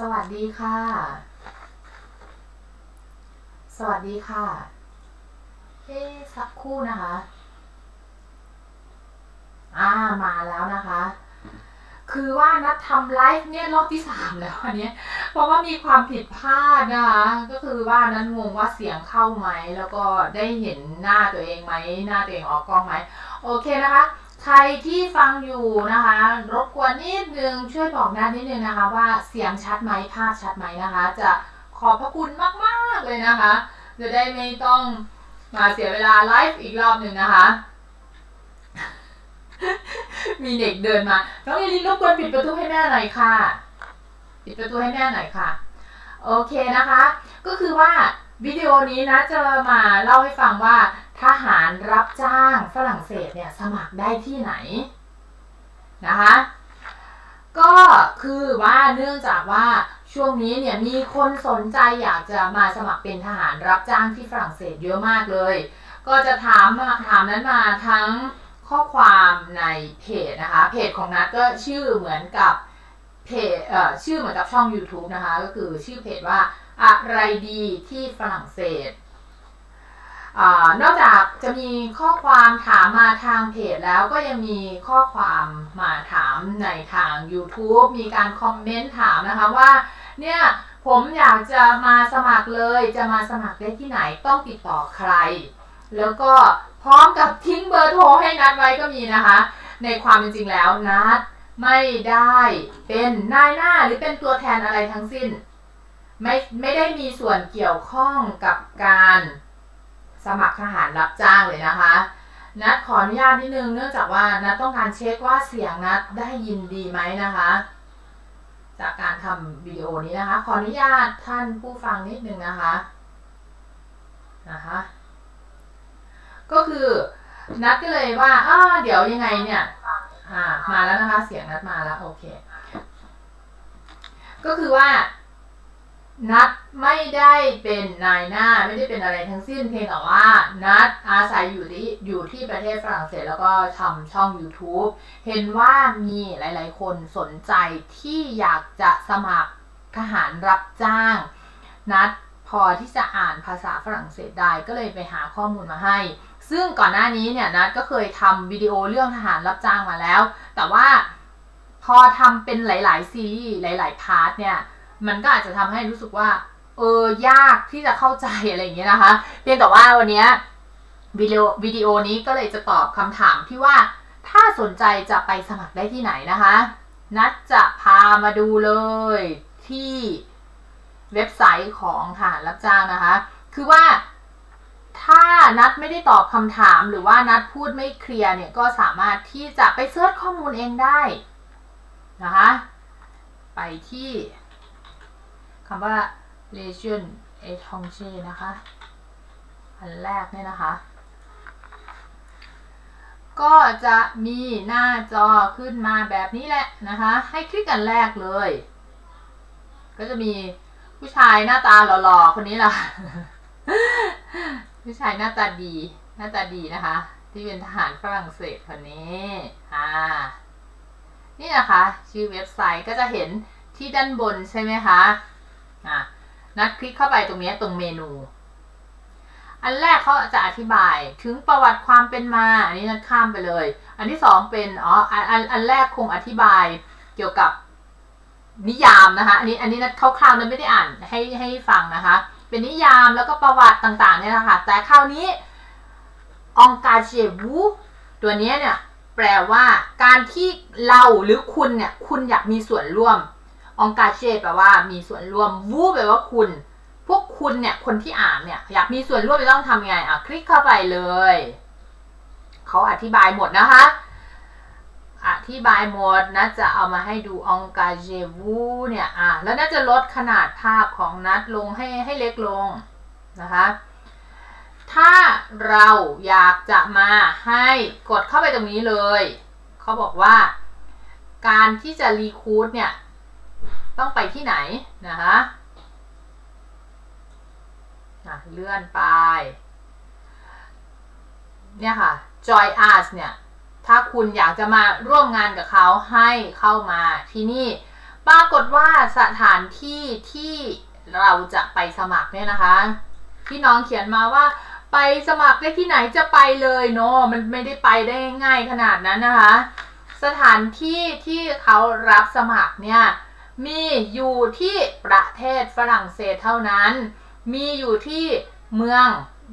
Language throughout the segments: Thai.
สวัสดีค่ะ สวัสดีค่ะเอ๊ะสักคู่นะคะ อ่ามาแล้วนะคะ คือว่านัดทำไลฟ์เนี่ยรอบที่สามแล้วอันเนี้ยเพราะว่ามีความผิดพลาดนะคะ ก็คือว่านั้นงงว่าเสียงเข้าไหม แล้วก็ได้เห็นหน้าตัวเองไหม หน้าตัวเองออกกล้องไหม โอเคนะคะ ใครที่ฟังอยู่นะคะ รบกวนนิดนึงช่วยบอกนัดนิดนึงนะคะ ว่าเสียงชัดไหมภาพชัดไหมนะคะ จะขอบพระคุณมากๆเลยนะคะ จะได้ไม่ต้องมาเสียเวลาไลฟ์อีกรอบหนึ่งนะคะ มีเด็กเดินมาน้องเอลินรบกวนปิดประตูให้แม่หน่อยค่ะ ปิดประตูให้แม่หน่อยค่ะ โอเคนะคะ ก็คือว่า วิดีโอนี้นะจะมาเล่าให้ฟังว่าทหารรับจ้างฝรั่งเศสเนี่ยสมัครได้ที่ไหนนะคะก็คือว่าเนื่องจากว่าช่วงนี้เนี่ยมีคนสนใจอยากจะมาสมัครเป็นทหารรับจ้างที่ฝรั่งเศสเยอะมากเลย ก็จะถามมาถามนั้นมาทั้งข้อความในเพจนะคะ เพจของนัดก็ชื่อเหมือนกับ เพจเอ่อชื่อเหมือนกับช่อง YouTube นะคะ ก็คือชื่อเพจว่าอะไรดีที่ฝรั่งเศสอนอกจากจะมีข้อความถามมาทางเพจแล้วก็ยังมีข้อความมาถามในทาง YouTube มีการคอมเมนต์ถามนะคะว่า เนี่ยผมอยากจะมาสมัครเลย จะมาสมัครได้ที่ไหนต้องติดต่อใคร แล้วก็พร้อมกับทิ้งเบอร์โทรให้นัดไว้ก็มีนะคะ ในความเป็นจริงแล้วนัด ไม่ได้เป็นนายหน้าหรือเป็นตัวแทนอะไรทั้งสิ้น ไม่ไม่ได้มีส่วนเกี่ยวข้องกับการสมัครทหารรับจ้างเลยนะคะ นัดขออนุญาตนิดนึงเนื่องจากว่านัดต้องการเช็คว่าเสียงนัดได้ยินดีไหมนะคะ จากการทำวิดีโอนี้นะคะ ขออนุญาตท่านผู้ฟังนิดนึงนะคะนะคะก็คือนัดก็เลยว่าอ้าเดี๋ยวยังไงเนี่ย อ่ามาแล้วนะคะ เสียงนัดมาแล้วโอเค ก็คือว่า นัดไม่ได้เป็นนายหน้าไม่ได้เป็นอะไรทั้งสิ้นเพียงแต่ว่า นัดอาศัยอยู่ที่อยู่ที่ประเทศฝรั่งเศสแล้วก็ทำช่อง YouTube เห็นว่ามีหลาย ๆ คนสนใจที่อยากจะสมัครทหารรับจ้าง นัดพอที่จะอ่านภาษาฝรั่งเศสได้ก็เลยไปหาข้อมูลมาให้ ซึ่งก่อนหน้านี้เนี่ยนัดก็เคยทำวิดีโอเรื่องทหารรับจ้างมาแล้ว แต่ว่าพอทำเป็นหลาย ๆ ซีรีส์หลาย ๆ พาร์ทเนี่ยมันก็อาจจะทำให้รู้สึกว่าเออยากที่จะเข้าใจอะไรอย่างเงี้ยนะคะ เพียงแต่ว่าวันเนี้ยวิดีโอวิดีโอนี้ก็เลยจะตอบคำถามที่ว่าถ้าสนใจจะไปสมัครได้ที่ไหนนะคะ นัดจะพามาดูเลยที่เว็บไซต์ของทหารรับจ้างนะคะ คือว่า ถ้านัดไม่ได้ตอบคำถามหรือว่านัดพูดไม่เคลียร์เนี่ยก็สามารถที่จะไปเสิร์ชข้อมูลเองได้นะคะไปที่คำว่า legion e t r a n g e นะคะ อันแรกเนี่ยนะคะ ก็จะมีหน้าจอขึ้นมาแบบนี้แหละนะคะ ให้คลิกอันแรกเลย ก็จะมีผู้ชายหน้าตาหล่อๆ คนนี้แหละ ผู้ชายหน้าตาดี หน้าตาดีนะคะ ที่เป็นทหารฝรั่งเศสคนนี้อ่านี่นะคะ ชื่อเว็บไซต์ก็จะเห็นที่ด้านบนใช่ไหมคะอะนัดคลิกเข้าไปตรงนี้ตรงเมนู อันแรกเขาจะอธิบายถึงประวัติความเป็นมา อันนี้นัดข้ามไปเลย อันที่สองเป็นอ๋ออันอันอันแรกคงอธิบายเกี่ยวกับนิยามนะคะ อันนี้อันนี้นัดคร่าวๆนัดไม่ได้อ่านให้ให้ฟังนะคะ เป็นนิยามแล้วก็ประวัติต่างๆเนี่ยนะคะแต่คราวนี้องกาเจวูตัวนี้เนี่ยแปลว่าการที่เราหรือคุณเนี่ยคุณอยากมีส่วนร่วมองกาเชแปลว่ามีส่วนร่วมวูแปลว่าคุณ พวกคุณเนี่ยคนที่อ่านเนี่ยอยากมีส่วนร่วมจะต้องทำยังไงอะคลิกเข้าไปเลย เขาอธิบายหมดนะคะ อธิบายหมดนะจะเอามาให้ดูองกาเจวูเนี่ยอะแล้วน่าจะลดขนาดภาพของนัดลงให้ให้เล็กลงนะคะถ้าเราอยากจะมาให้กดเข้าไปตรงนี้เลย เขาบอกว่า การที่จะรีคูดเนี่ย ต้องไปที่ไหนนะคะะเลื่อนไป เนี่ยค่ะ Joy Us เนี่ย ถ้าคุณอยากจะมาร่วมงานกับเขาให้เข้ามาที่นี่ ปรากฏว่าสถานที่ที่เราจะไปสมัครเนี่ยนะคะพี่น้องเขียนมาว่าไปสมัครได้ที่ไหนจะไปเลยเนาะมันไม่ได้ไปได้ง่ายขนาดนั้นนะคะ สถานที่ที่เขารับสมัครเนี่ยมีอยู่ที่ประเทศฝรั่งเศสเท่านั้น มีอยู่ที่เมือง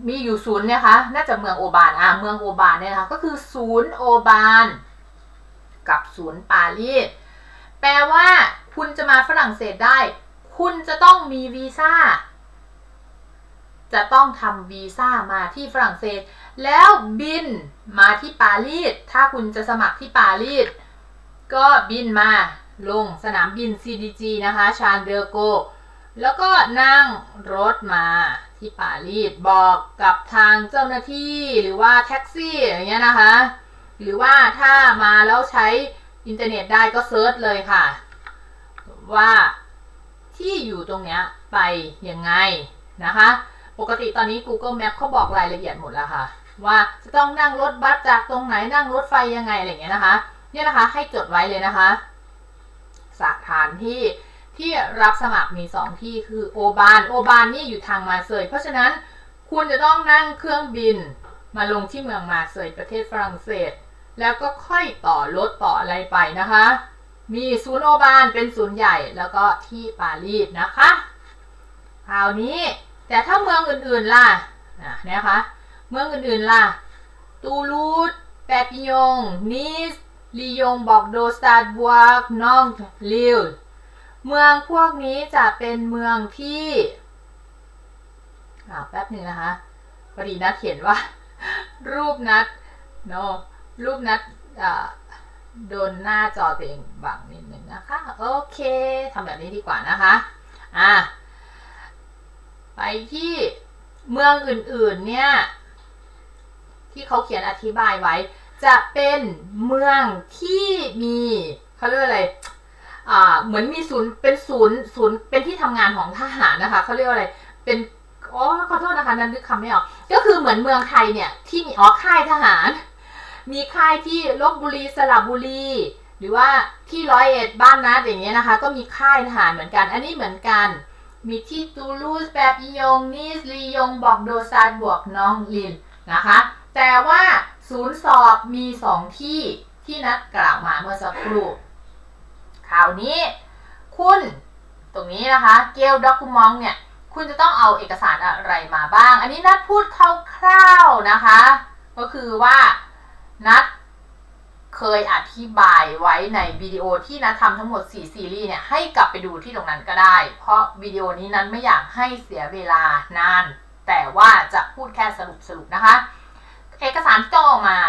มีอยู่ศูนย์เนี่ยคะ น่าจะเมืองโอบานอะเมืองโอบานเนี่ยนะคะ ก็คือศูนย์โอบานกับศูนย์ปารีสแปลว่า คุณจะมาฝรั่งเศสได้ คุณจะต้องมีวีซ่า จะต้องทำวีซ่ามาที่ฝรั่งเศส แล้วบินมาที่ปารีส ถ้าคุณจะสมัครที่ปารีส ก็บินมาลงสนามบิน CDG นะคะ ชานเดอโก แล้วก็นั่งรถมาที่ปารีสบอกกับทางเจ้าหน้าที่หรือว่าแท็กซี่อย่างเงี้ยนะคะ หรือว่าถ้ามาแล้วใช้อินเทอร์เน็ตได้ก็เซิร์ชเลยค่ะ ว่าที่อยู่ตรงเนี้ยไปยังไงนะคะ ปกติตอนนี้ Google Map เขาบอกรายละเอียดหมดแล้วค่ะ ว่าจะต้องนั่งรถบัสจากตรงไหนนั่งรถไฟยังไงอะไรเงี้ยนะคะ เนี่ยนะคะให้จดไว้เลยนะคะสถานที่ ที่รับสมัครมี 2 ที่คือโอบานโอบานนี่อยู่ทางมาเซยเพราะฉะนั้นคุณจะต้องนั่งเครื่องบินมาลงที่เมืองมาเซยประเทศฝรั่งเศส แล้วก็ค่อยต่อรถต่ออะไรไปนะคะ มีศูนย์โอบานเป็นศูนย์ใหญ่แล้วก็ที่ปารีสนะคะคราวนี้แต่ถ้าเมืองอื่นๆล่ะนะนะคะเมืองอื่นๆล่ะตูลูสแปปิยงนิสลียงบอกโดสตาดบวกนองลิล เมืองพวกนี้จะเป็นเมืองที่แป๊บหนึ่งนะคะพอดีนัดเขียนว่า รูปนัดโนรูปนัดโดนหน้าจอตัวเองบังนิดนึงนะคะ โอเคทำแบบนี้ดีกว่านะคะอะไปที่เมืองอื่นๆเนี่ย ที่เขาเขียนอธิบายไว้ จะเป็นเมืองที่มีเขาเรียกอะไร เหมือนมีศูนย์เป็นศูนย์ศูนย์เป็นที่ทำงานของทหารนะคะเขาเรียกว่าอะไรเป็นอ๋อขอโทษนะคะนั้นนึกคำไม่ออกก็คือเหมือนเมืองไทยเนี่ยที่มีอ๋อค่ายทหาร มีค่ายที่ลบบุรีสระบุรีหรือว่าที่ร้อยเอ็ดบ้านนัดอย่างเงี้ยนะคะ ก็มีค่ายทหารเหมือนกัน อันนี้เหมือนกัน มีที่ตูลูสแปบยงนิสลียงบอกโดซาดบวกน้องลินนะคะ แต่ว่าศูนย์สอบมี2ที่ที่นัดกล่าวมาเมื่อสักครู่คราวนี้ คุณ ตรงนี้นะคะ เกลด็อกุมองเนี่ย คุณจะต้องเอาเอกสารอะไรมาบ้าง อันนี้นัดพูดคร่าวๆนะคะ ก็คือว่านัดเคยอธิบายไว้ในวิดีโอที่นัดทำทั้งหมด 4 ซีรีส์เนี่ยให้กลับไปดูที่ตรงนั้นก็ได้ เพราะวิดีโอนี้นั้นไม่อยากให้เสียเวลานาน แต่ว่าจะพูดแค่สรุปสรุปนะคะ เอกสารที่ต้องเอามา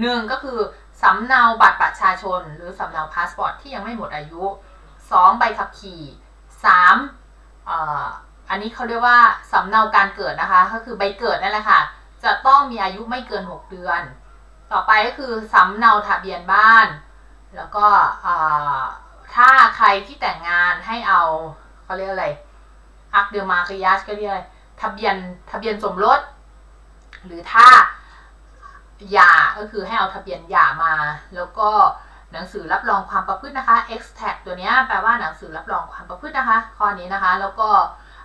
หนึ่งก็คือสำเนาบัตรประชาชน หรือสำเนาพาสปอร์ตที่ยังไม่หมดอายุ 2 ใบขับขี่3อ่าอันนี้เขาเรียกว่าสำเนาการเกิดนะคะ ก็คือใบเกิดนั่นแหละค่ะ จะต้องมีอายุไม่เกิน 6 เดือน ต่อไปก็คือสำเนาทะเบียนบ้าน แล้วก็ถ้าใครที่แต่งงานให้เอาเขาเรียกอะไรอักเดอร์มาคยาชก็เรียกอะไรทะเบียนทะเบียนสมรส หรือถ้าหย่าก็คือให้เอาทะเบียนหย่ามา แล้วก็ หนังสือรับรองความประพฤตินะคะ e x t a c ตัวนี้แปลว่าหนังสือรับรองความประพฤตินะคะ ข้อนี้นะคะ แล้วก็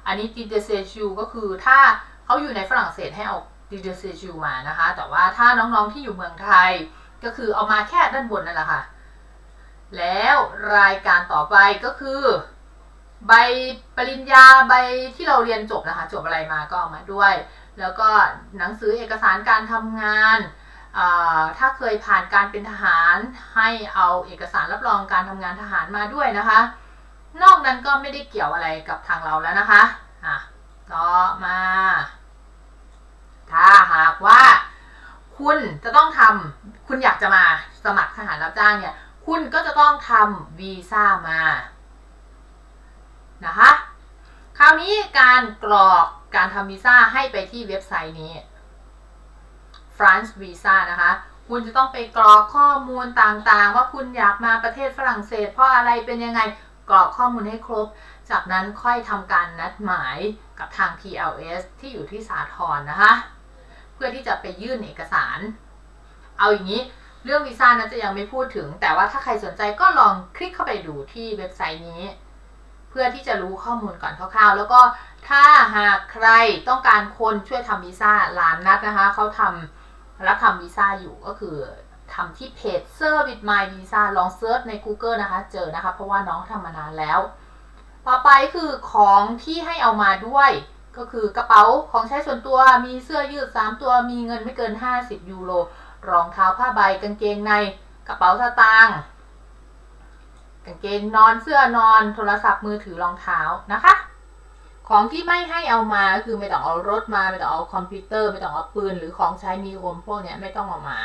อันนี้ d i d e s e j u ก็คือถ้าเขาอยู่ในฝรั่งเศสให้เอา d i d e s e j u มานะคะ แต่ว่าถ้าน้องๆที่อยู่เมืองไทย ก็คือเอามาแค่ด้านบนนั่นแหละค่ะ แล้วรายการต่อไปก็คือ ใบปริญญาใบที่เราเรียนจบนะคะ จบอะไรมาก็เอามาด้วย แล้วก็หนังสือเอกสารการทำงาน ถ้าเคยผ่านการเป็นทหารให้เอาเอกสารรับรองการทำงานทหารมาด้วยนะคะ นอกนั้นก็ไม่ได้เกี่ยวอะไรกับทางเราแล้วนะคะอะต่อมา ถ้าหากว่า คุณจะต้องทำคุณอยากจะมาสมัครทหารรับจ้างเนี่ย คุณก็จะต้องทำวีซ่ามานะคะ คราวนี้การกรอกการทำวีซ่าให้ไปที่เว็บไซต์นี้ France Visa นะคะ คุณจะต้องไปกรอกข้อมูลต่างๆ ว่าคุณอยากมาประเทศฝรั่งเศส เพราะอะไรเป็นยังไงกรอกข้อมูลให้ครบ จากนั้นค่อยทำการนัดหมายกับทาง TLS ที่อยู่ที่สาทรนะคะ เพื่อที่จะไปยื่นเอกสาร เอาอย่างนี้เรื่องวีซ่านั้นจะยังไม่พูดถึง แต่ว่าถ้าใครสนใจก็ลองคลิกเข้าไปดูที่เว็บไซต์นี้ เพื่อที่จะรู้ข้อมูลก่อนคร่าวๆ แล้วก็ถ้าหากใครต้องการคนช่วยทำวีซ่าร้านนัดนะคะเขาทำ รับทำวีซ่าอยู่ก็คือทำที่เพจ Service My Visa ลองเซิร์ชใน Google นะคะ เจอนะคะ เพราะว่าน้องทำมานานแล้ว ต่อไปคือของที่ให้เอามาด้วย ก็คือกระเป๋าของใช้ส่วนตัวมีเสื้อยืด 3 ตัวมีเงินไม่เกิน 50 ยูโรรองเท้าผ้าใบกางเกงในกระเป๋าสตางค์กางเกงนอนเสื้อนอน โทรศัพท์มือถือรองเท้านะคะ ของที่ไม่ให้เอามาก็คือไม่ต้องเอารถมาไม่ต้องเอาคอมพิวเตอร์ ไม่ต้องเอาปืนหรือของใช้มีคมพวกเนี้ยไม่ต้องเอามา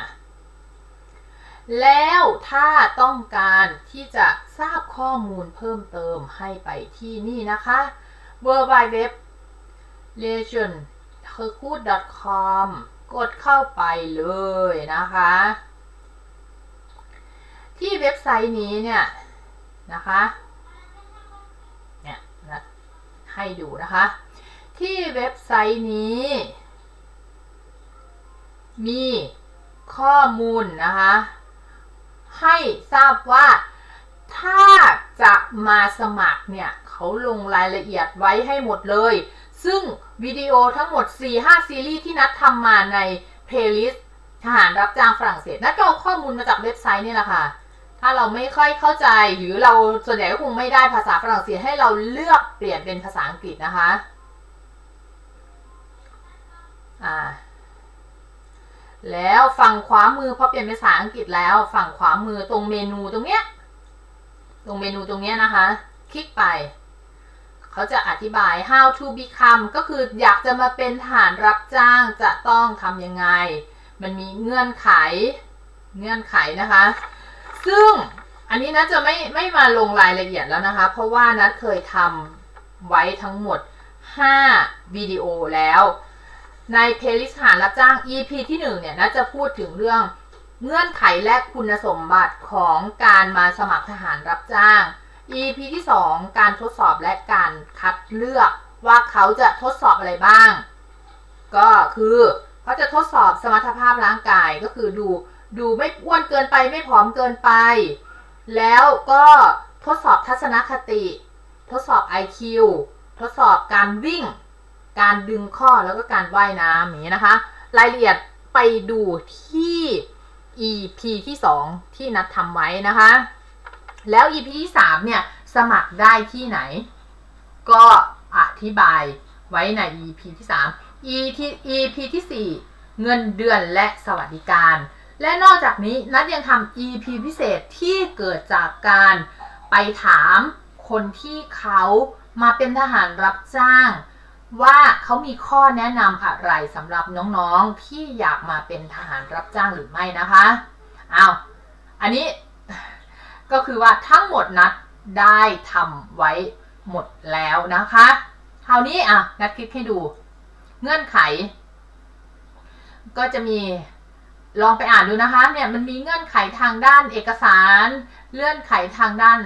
แล้วถ้าต้องการที่จะทราบข้อมูลเพิ่มเติมให้ไปที่นี่นะคะ w w w l e g i o n h e r c u t com กดเข้าไปเลยนะคะ ที่เว็บไซต์นี้เนี่ยนะคะ ให้ดูนะคะ ที่เว็บไซต์นี้ มีข้อมูลนะคะ ให้ทราบว่าถ้าจะมาสมัครเนี่ย เขาลงรายละเอียดไว้ให้หมดเลย ซึ่งวิดีโอทั้งหมด 4-5 ซีรีส์ที่นัดทำมาในเพลย์ลิสต์ทหารรับจ้างฝรั่งเศสนัดก็เอาข้อมูลมาจากเว็บไซต์นี่แหละค่ะ ถ้าเราไม่ค่อยเข้าใจหรือเราส่วนใหญ่ก็คงไม่ได้ภาษาฝรั่งเศสให้เราเลือกเปลี่ยนเป็นภาษาอังกฤษนะคะอ่าแล้วฝั่งขวามือพอเปลี่ยนเป็นภาษาอังกฤษแล้ว ฝั่งขวามือตรงเมนูตรงเนี้ยตรงเมนูตรงเนี้ยนะคะ คลิกไป เขาจะอธิบาย how to become ก็คืออยากจะมาเป็นทหารรับจ้างจะต้องทำยังไง มันมีเงื่อนไขเงื่อนไขนะคะ ซึ่งอันนี้นะจะไม่ไม่มาลงรายละเอียดแล้วนะคะ เพราะว่านัดเคยทำไว้ทั้งหมด 5 วิดีโอแล้ว ในเพลย์ลิสต์หารรับจ้าง EP ที่1เนี่ยน่าจะพูดถึงเรื่องเงื่อนไขและคุณสมบัติของการมาสมัครทหารรับจ้าง EP ที่ 2 การทดสอบและการคัดเลือกว่าเขาจะทดสอบอะไรบ้าง ก็คือเขาจะทดสอบสมรรถภาพร่างกายก็คือดู ดูไม่อ้วนเกินไปไม่ผอมเกินไป แล้วก็ทดสอบทัศนคติ ทดสอบ IQ ทดสอบการวิ่ง การดึงข้อแล้วก็การว่ายน้ำอย่างนี้นะคะ รายละเอียดไปดูที่ EP ที่ 2 ที่นัดทำไว้นะคะ แล้ว EP ที่ 3 เนี่ย สมัครได้ที่ไหน ก็อธิบายไว้ใน EP ที่ 3 EP ที่ 4 เงินเดือนและสวัสดิการ และนอกจากนี้นัดยังทำ EP พิเศษที่เกิดจากการไปถามคนที่เขามาเป็นทหารรับจ้าง ว่าเขามีข้อแนะนำอะไรสำหรับน้องๆที่อยากมาเป็นทหารรับจ้างหรือไม่นะคะอ้าวอันนี้ก็คือว่าทั้งหมดนัดได้ทำไว้หมดแล้วนะคะคราวนี้อะนัดคลิกให้ดู เงื่อนไข ก็จะมี ลองไปอ่านดูนะคะเนี่ยมันมีเงื่อนไขทางด้านเอกสารเลื่อนไขทางด้าน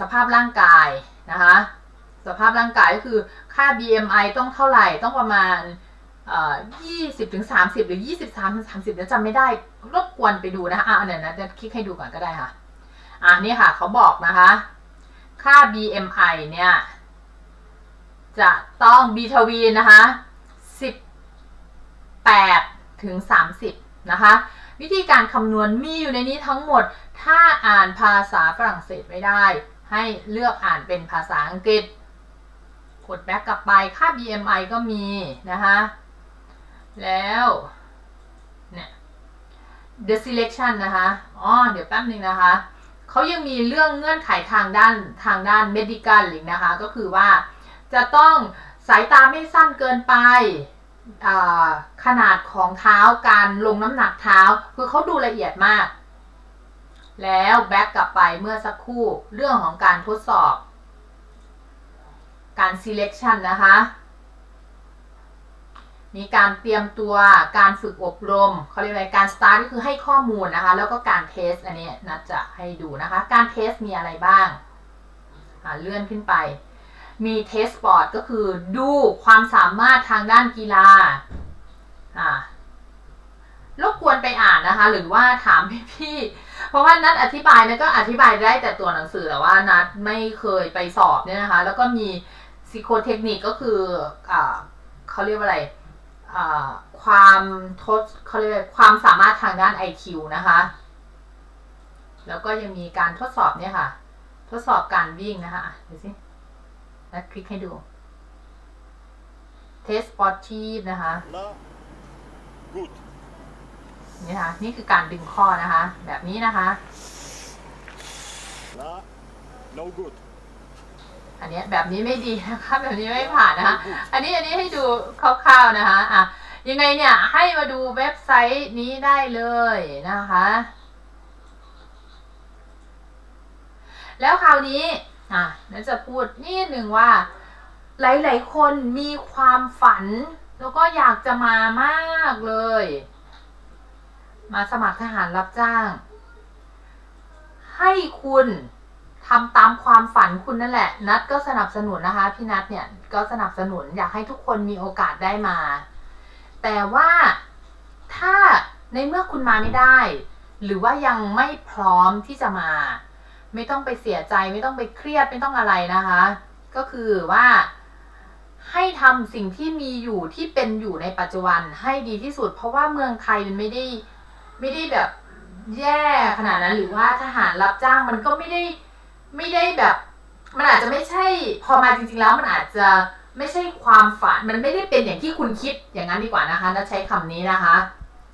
สภาพร่างกายนะคะสภาพร่างกายก็คือค่า BMI ต้องเท่าไหร่ต้องประมาณ20ถึง30หรือ23ถึง30นะจำไม่ได้รบกวนไปดูนะคะอะเนี่ยนะจะคลิกให้ดูก่อนก็ได้ค่ะอะนี่ค่ะเขาบอกนะคะ ค่า BMI เนี่ย จะต้อง B ทวีนะคะ18ถึง30 นะคะ วิธีการคำนวณมีอยู่ในนี้ทั้งหมด ถ้าอ่านภาษาฝรั่งเศสไม่ได้ ให้เลือกอ่านเป็นภาษาอังกฤษ กดแบ็กกลับไปค่า BMI ก็มีนะคะ แล้วเนี่ย the selection นะคะอ๋อเดี๋ยวแป๊บหนึ่งนะคะเขายังมีเรื่องเงื่อนไขทางด้านทางด้าน medical อีกนะคะ ก็คือว่าจะต้องสายตาไม่สั้นเกินไป ขนาดของเท้าการลงน้ำหนักเท้า คือเขาดูละเอียดมาก แล้วแบ็กกลับไปเมื่อสักครู่เรื่องของการทดสอบ การ selection นะคะ มีการเตรียมตัวการฝึกอบรมเขาเรียกอะไรการ start ก็คือให้ข้อมูลนะคะ แล้วก็การ test อันนี้นัดจะให้ดูนะคะ การ test มีอะไรบ้างเลื่อนขึ้นไป มีเทสบอร์ดก็คือดูความสามารถทางด้านกีฬารบกวนไปอ่านนะคะ หรือว่าถามพี่ๆเพราะว่านัดอธิบายนะก็อธิบายได้แต่ตัวหนังสือแต่ว่านัดไม่เคยไปสอบเนี่ยนะคะ แล้วก็มีซิโคเทคนิคก็คืออ่าเขาเรียกว่าอะไรอ่าความทดเขาเรียกว่าความสามารถทางด้าน IQ นะคะ แล้วก็ยังมีการทดสอบเนี่ยค่ะ ทดสอบการวิ่งนะคะอะดูสิ นัดคลิกให้ดู เทสสปอร์ตีฟนะคะ Là, good. นี่นะคะนี่คือการดึงข้อนะคะ แบบนี้นะคะ Là, no good. อันเนี้ยแบบนี้ไม่ดีนะคะแบบนี้ไม่ผ่านนะคะ อันนี้อันนี้ให้ดูคร่าวๆนะคะ อะ ยังไงเนี่ย ให้มาดูเว็บไซต์นี้ได้เลยนะคะ แล้วคราวนี้ อะนั่นจะพูดนิดหนึ่งว่า หลายๆคนมีความฝัน แล้วก็อยากจะมามากเลย มาสมัครทหารรับจ้าง ให้คุณทำตามความฝันคุณนั่นแหละ นัดก็สนับสนุนนะคะ พี่นัดเนี่ยก็สนับสนุนอยากให้ทุกคนมีโอกาสได้มา แต่ว่าถ้าในเมื่อคุณมาไม่ได้ หรือว่ายังไม่พร้อมที่จะมา ไม่ต้องไปเสียใจไม่ต้องไปเครียดไม่ต้องอะไรนะคะ ก็คือว่าให้ทำสิ่งที่มีอยู่ที่เป็นอยู่ในปัจจุบันให้ดีที่สุด เพราะว่าเมืองไทยมันไม่ได้ไม่ได้แบบแย่ขนาดนั้นหรือว่าทหารรับจ้างมันก็ไม่ได้ไม่ได้แบบ มันอาจจะไม่ใช่พอมาจริงๆแล้วมันอาจจะไม่ใช่ความฝันมันไม่ได้เป็นอย่างที่คุณคิดอย่างนั้นดีกว่านะคะนัดใช้คำนี้นะคะ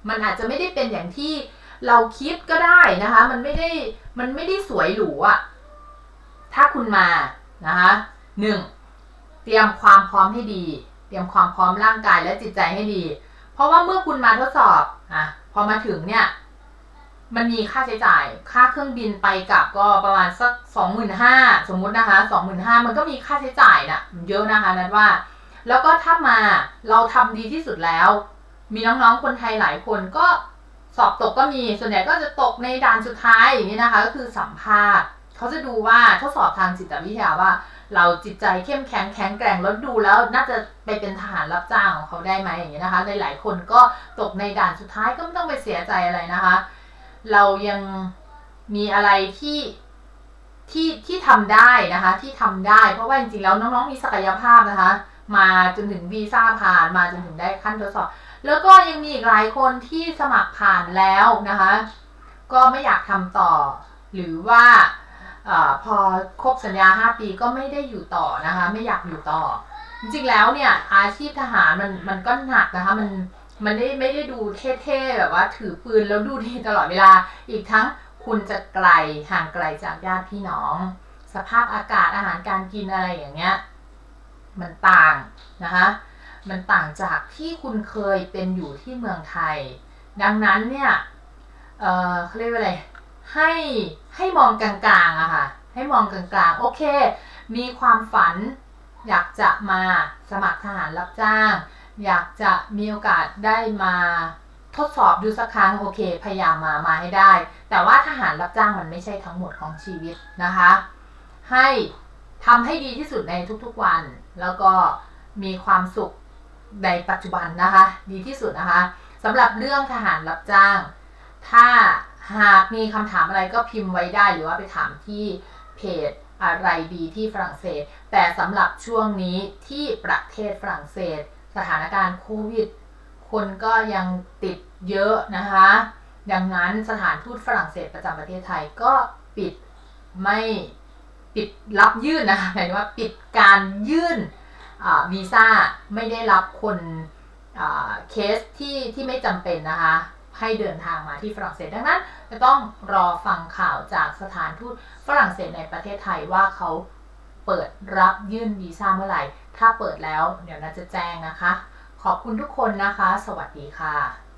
มันอาจจะไม่ได้เป็นอย่างที่เราคิดก็ได้นะคะ มันไม่ได้ มันไม่ได้สวยหรูอะถ้าคุณมานะคะหนึ่งเตรียมความพร้อมให้ดี เตรียมความพร้อมร่างกายและจิตใจให้ดี เพราะว่าเมื่อคุณมาทดสอบอะพอมาถึงเนี่ย มันมีค่าใช้จ่าย ค่าเครื่องบินไปกลับก็ประมาณสักสองหมื่นห้าสมมุตินะคะสองหมื่นห้ามันก็มีค่าใช้จ่ายน่ะเยอะนะคะนัดว่า แล้วก็ถ้ามาเราทำดีที่สุดแล้ว มีน้องๆคนไทยหลายคนก็ อบตกก็มีส่วนใหญ่ก็จะตกในด่านสุดท้ายอย่างนี้นะคะ ก็คือสัมภาษณ์เขาจะดูว่าทดสอบทางจิตวิทยาว่า เราจิตใจเข้มแข็งแข็งแกร่งแล้วดูแล้วน่าจะไปเป็นทหารรับจ้างของเขาได้ไหมอย่างนี้นะคะหลายๆคนก็ตกในด่านสุดท้ายก็ไม่ต้องไปเสียใจอะไรนะคะ เรายังมีอะไรที่ที่ที่ทำได้นะคะ ที่ทำได้ เพราะว่าจริงๆแล้วน้องๆมีศักยภาพนะคะ มาจนถึงวีซ่าผ่านมาจนถึงได้ขั้นทดสอบ แล้วก็ยังมีอีกหลายคนที่สมัครผ่านแล้วนะคะ ก็ไม่อยากทำต่อ หรือว่าออพอครบสัญญา 5 ปีก็ไม่ได้อยู่ต่อนะคะ ไม่อยากอยู่ต่อ จริงๆแล้วเนี่ยอาชีพทหารมันมันก็หนักนะคะมันมันได้ไม่ได้ดูเท่ๆแบบว่าถือปืนแล้วดูดีตลอดเวลา อีกทั้งคุณจะไกลห่างไกลจากญาติพี่น้อง สภาพอากาศอาหารการกินอะไรอย่างเงี้ย มันต่างนะคะมันต่างจากที่คุณเคยเป็นอยู่ที่เมืองไทย ดังนั้นเนี่ยเออเขาเรียกว่าอะไรให้ให้มองกลางๆอะค่ะให้มองกลางๆโอเค มีความฝันอยากจะมาสมัครทหารรับจ้าง อยากจะมีโอกาสได้มาทดสอบดูสักครั้งโอเค พยายามมามาให้ได้ แต่ว่าทหารรับจ้างมันไม่ใช่ทั้งหมดของชีวิตนะคะ ให้ทำให้ดีที่สุดในทุกๆวัน แล้วก็มีความสุขในปัจจุบันนะคะ ดีที่สุดนะคะสำหรับเรื่องทหารรับจ้าง ถ้าหากมีคำถามอะไรก็พิมพ์ไว้ได้หรือว่าไปถามที่เพจอะไรดีที่ฝรั่งเศส แต่สำหรับช่วงนี้ที่ประเทศฝรั่งเศส สถานการณ์โควิด คนก็ยังติดเยอะนะคะ ดังนั้นสถานทูตฝรั่งเศสประจำประเทศไทยก็ปิดไม่ ปิดรับยื่นนะคะหมายว่าปิดการยื่นวีซ่าไม่ได้รับคนเคสที่ที่ไม่จำเป็นนะคะให้เดินทางมาที่ฝรั่งเศสดังนั้นจะต้องรอฟังข่าวจากสถานทูตฝรั่งเศสในประเทศไทยว่าเขาเปิดรับยื่นวีซ่าเมื่อไหร่ ถ้าเปิดแล้วเดี๋ยวน่าจะแจ้งนะคะ ขอบคุณทุกคนนะคะ สวัสดีค่ะ